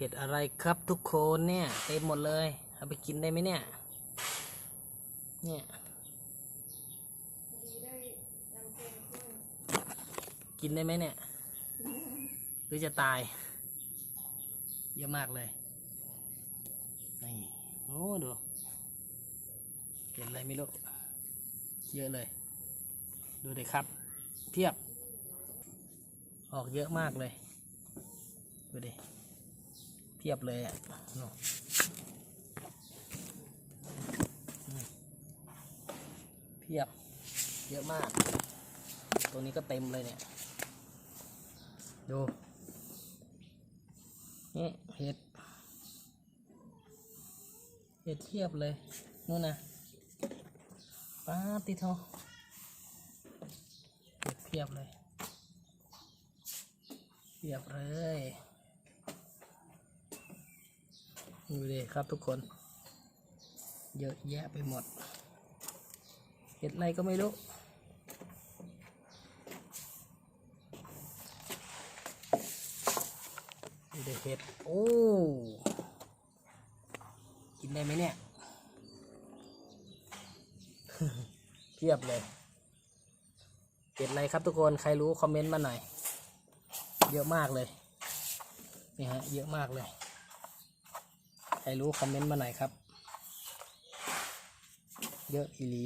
เห็ดอะไรครับทุกคนเนี่ยเต็มหมดเลยเอาไปกินได้ไหมเนี่ย เนี่ยกินได้ไหมเนี่ย หรือจะตาย เยอะมากเลยนี่โอ้ดูเห็นอะไรไม่รู้เยอะเลย ดูเลยครับเพียบ ออกเยอะมากเลย ดูดิ พียบเลยอะเพียบ เยอะมาก ตัวนี้ก็เต็มเลยเนี่ย ดู นี่เห็ด เห็ดเทียบเลย นู่นนะป้าติโทเห็ดเพียบเลย เพียบเลย ดูดิครับทุกคน เยอะแยะไปหมด เห็ดอะไรก็ไม่รู้ดูดิเห็ด โอ้ กินได้ไหมเนี่ย เพียบเลยเห็ดอะไรครับทุกคน ใครรู้คอมเมนต์มาหน่อย เยอะมากเลย นี่ฮะ เยอะมากเลย ใครรู้คอมเมนต์มาหน่อยครับ เยอะอีหลี